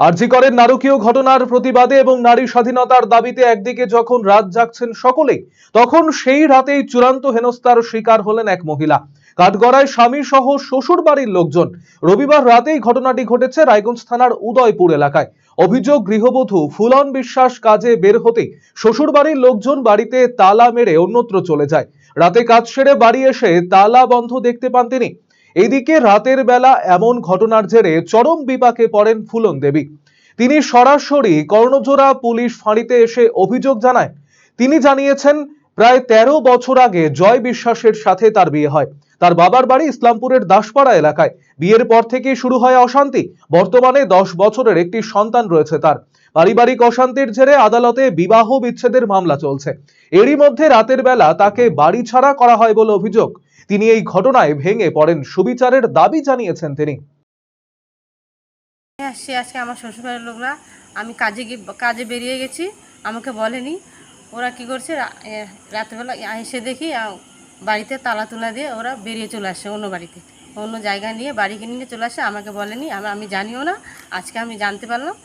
আরজিকরের নারকীয় ঘটনার প্রতিবাদে এবং নারী স্বাধীনতার দাবিতে একদিকে যখন রাত জাগছেন সকলেই, তখন সেই রাতেই চূড়ান্ত হেনস্থার শিকার হলেন এক মহিলা। কাঠগড়ায় স্বামী সহ শ্বশুর বাড়ির লোকজন। রবিবার রাতেই ঘটনাটি ঘটেছে রায়গঞ্জ থানার উদয়পুর এলাকায়। অভিযোগ, গৃহবধূ ফুলন বিশ্বাস কাজে বের হতে শ্বশুর বাড়ির লোকজন বাড়িতে তালা মেরে অন্যত্র চলে যায়। রাতে কাজ সেরে বাড়ি এসে তালা বন্ধ দেখতে পান তিনি। এদিকে রাতের বেলা এমন ঘটনার জেরে চরম বিপাকে পড়েন ফুলন দেবী। তিনি সরাসরি কর্ণজোড়া পুলিশ ফাঁড়িতে এসে অভিযোগ জানায়। তিনি জানিয়েছেন, প্রায় তেরো বছর আগে জয় বিশ্বাসের সাথে তার বিয়ে হয়। তার বাবার বাড়ি ইসলামপুরের দাসপাড়া এলাকায়। বিয়ের পর থেকেই শুরু হয় অশান্তি। বর্তমানে দশ বছরের একটি সন্তান রয়েছে তার। পারিবারিক অশান্তির জেরে আদালতে বিবাহ বিচ্ছেদের মামলা চলছে। এরই মধ্যে রাতের বেলা তাকে বাড়ি ছাড়া করা হয় বলে অভিযোগ। তিনি এই ঘটনায় ভেঙে পড়েন। সুবিচারের দাবি জানিয়েছেন তিনি। হ্যাঁ সে আজকে আমার শ্বশুরবাড়ির লোকরা। আমি কাজে কাজে বেরিয়ে গেছি। আমাকে বলেনি। ওরা কি করছে? রাত্রেবেলা এসে দেখি বাড়িতে তালা তুলা দিয়ে ওরা বেরিয়ে চলে আসে অন্য বাড়িতে। অন্য জায়গা নিয়ে বাড়িকে নিয়ে চলে আসে। আমাকে বলেনি। আমি জানিও না। আজকে আমি জানতে পারলাম।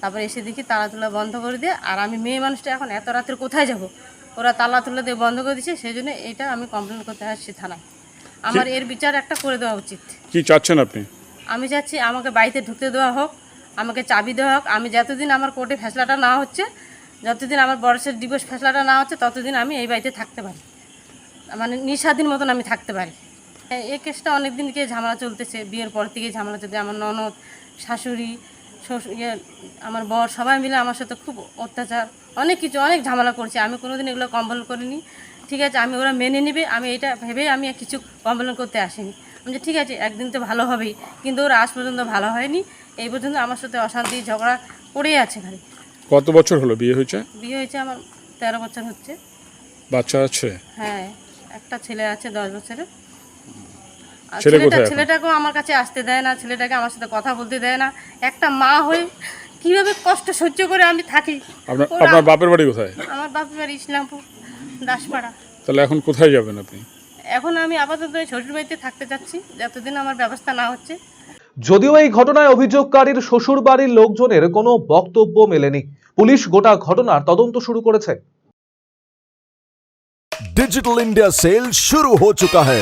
তারপর এসে দেখি তালা তুলা বন্ধ করে দিয়ে। আর আমি মেয়ে মানুষটা এখন, এত রাত্রে কোথায় যাব? ওরা তালা তুলে দিয়ে বন্ধ করে দিচ্ছে সেই জন্য এটা আমি কমপ্লেন করতে আসছি থানায়। আমার এর বিচার একটা করে দেওয়া উচিত। কি চাচ্ছেন আপনি? আমি চাচ্ছি আমাকে বাড়িতে ঢুকতে দেওয়া হোক আমাকে চাবি দেওয়া হোক। আমি যতদিন আমার কোর্টে ফেসলাটা না হচ্ছে যতদিন আমার বয়সের ডিভোর্স ফেসলাটা না হচ্ছে ততদিন আমি এই বাড়িতে থাকতে পারি। মানে নিঃস্বাধীন মতন আমি থাকতে পারি। এই কেসটা অনেক দিন থেকে ঝামেলা চলতেছে বিয়ের পর থেকে ঝামেলা চলছে আমার ননদ শাশুড়ি ইয়ে আমার বর সবাই মিলে আমার সাথে খুব অত্যাচার। অনেক কিছু অনেক ঝামেলা করছে। আমি কোনোদিন এগুলো কমপ্লেন করিনি। ঠিক আছে আমি ওরা মেনে নেবে। আমি এটা ভেবেই আমি আর কিছু কমপ্লেন করতে আসিনি। আমি যে ঠিক আছে একদিন তো ভালো হবেই। কিন্তু ওরা আজ পর্যন্ত ভালো হয়নি। এই পর্যন্ত আমার সাথে অশান্তি ঝগড়া করেই আছে খালি। কত বছর হলো বিয়ে হয়েছে? বিয়ে হয়েছে আমার তেরো বছর হচ্ছে। বাচ্চা আছে? হ্যাঁ একটা ছেলে আছে দশ বছরের। ছেলেটা কোথায় এখন? ছেলেটাকেও আমার কাছে আসতে দেয় না ছেলেটাকে আমার সাথে কথা বলতে দেয় না একটা মা হয়ে কিভাবে কষ্ট সহ্য করে আমি থাকি আপনার ওরা- আপনার বাপের বাড়ি কোথায় আমার বাপের বাড়ি ইসলামপুর দাসপাড়া তাহলে এখন কোথায় যাবেন আপনি এখন আমি আপাতত এই শ্বশুর বাড়িতে থাকতে চাচ্ছি যতদিন আমার ব্যবস্থা না হচ্ছে যদিও এই ঘটনায় অভিযোগকারীর শ্বশুর বাড়ির লোকজনের কোনো বক্তব্য মেলেনি পুলিশ গোটা ঘটনার তদন্ত শুরু করেছে डिजिटल इंडिया सेल शुरू हो चुका है